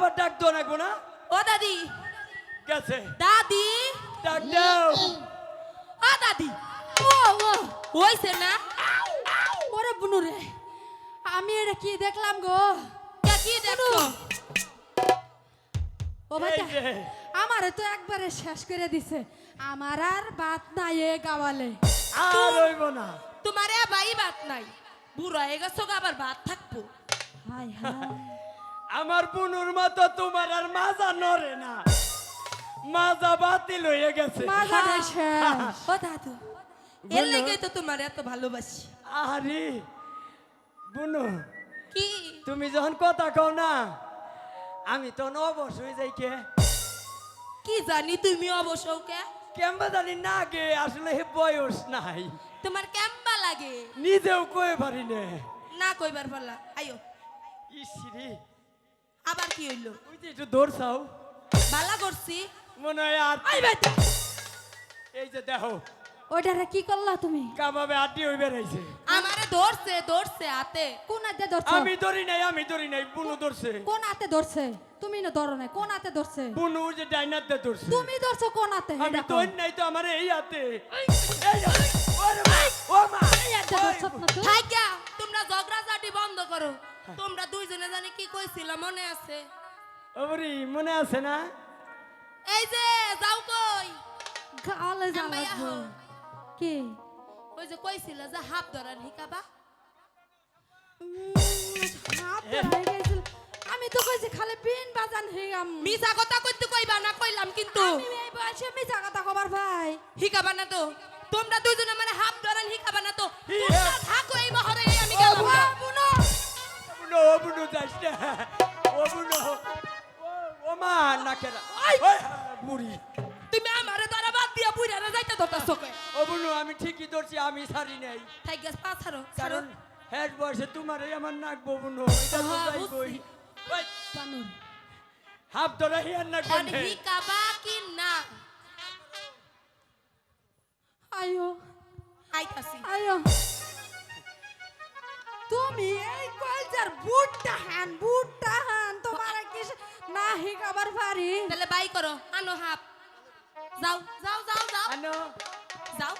আবার ডাক দো রাখব না? ও দাদি। গেছে। দাদি। ডাক দাও। ও দাদি। ও ও। হইছে না? ওরে বুনু রে। আমি এটা কি দেখলাম গো? কে কি দেখছ? ও ভাই আমার তো একবারে শেষ করে দিছে। আমার আর বাত নাই এ গাওয়ালে। আর হইব না। তোমারে ভাই ভাত নাই। বুড়া হয়ে গেছো আবার ভাত থাকব। হাই হাই আমার বুনুর মতো তোমার আর মাজা নড়ে না। মাজা বাতিল হয়ে গেছে। ও দাদু এর লেগে তো তোমার এত ভালোবাসি। আরে বুনু। কি? তুমি যখন কথা কও না আমি তখন অবশ্যই যাই কে। কি জানি তুমি অবশ্য কে? কেমবা জানি না গে আসলে হে বয়স নাই। তোমার কেম্বা লাগে? নিজেও কয়ে পারি না। না কইবার পারলা। আইও। ইসরি আবার কি হইল? ওই যে একটু দৌড়ছাও। ভালা করছি। মনে হয় আর এই যে দেখো। ওইটারে কি করলা তুমি? কাবাবে আড্ডি হয়ে বেড়াইছে আমারে ধরছে ধরছে হাতে। কোন হাতে ধরছো আমি ধরি নাই আমি ধরি নাই বুনু ধরছে কোন হাতে ধরছে তুমি না ধরো নাই কোন হাতে ধরছে বুনু যে ডাইনাতে ধরছে তুমি ধরছো কোন হাতে? আমি কও। নাই তো আমার এই হাতে। এই হাতে। ওরে মা, ও মা। এই হাতে ধরছো না তুই থাইকা তোমরা ঝগড়াঝাটি বন্ধ করো। তোমরা দুইজনে জানি কি কইছিলা মনে আছে? ওরে মনে আছে না? এই যে যাও কই? গালে আহো। কি? ওই যে কইছিল যে হাফ ধরান হিকাবা হাত ধরে গেছিল। আমি তো কইছি খালি পিন বাজান হিগাম মিছা কথা কইতে কইবা না কইলাম কিন্তু। আমি এই বয়সে মিছা কথা কবার ভাই। হিকাবা না তো। তোমরা দুইজনে মানে হাফ ধরান হিকাবা না তো। তোমরা থাকো এই মহরে বুনু ও বুনু যাস না ও বুনু ও- মা না কেনা বুড়ি তুমি আমারে ধরা বাদ দিয়া বুইরা যাইতে ধরতাছো কে ও বুনু আমি ঠিকই ধরছি আমি সারি নাই থাই গেছ পাছারো কারণ হ্যাঁ বয়সে তোমার আমার নাক ববুনু এটা তো যাইবই বানর হাফ ধরে হিয়ার নাক আর বন্ধে। হিকাবা কি না আয়ো আইতাছি আয়ো তুমি বুটটা হান বুটটা হান তোমার কি না হিগাবার পারি তাহলে বাই করো আনো হাফ। যাও যাও যাও যাও। আনো। যাও।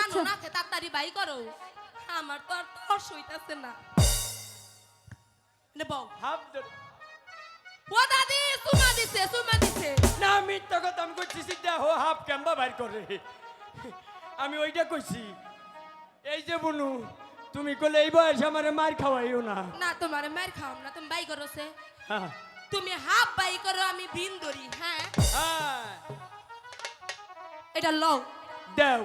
আনো না কে তাড়াতাড়ি বাই করো। আমার তো আর তর্স হইতাছে না। নে বউ হাফ ধরে ও দাদি সুমা দিছে সুমা দিছে। না মিথ্যা কথা আমি করছি দেখো হাফ ক্যাম্বা বাইর করে। আমি ওইটা কইছি। এই যে বুনু তুমি কলে এই বয়সে আমারে মার খাওয়াইও না। না তোমারে মার খাওয়াম না তুমি বাই করো সে। হ্যাঁ তুমি হাফ বাই করো আমি ভিন ধরি হ্যাঁ? হ্যাঁ। এটা লও। দেও।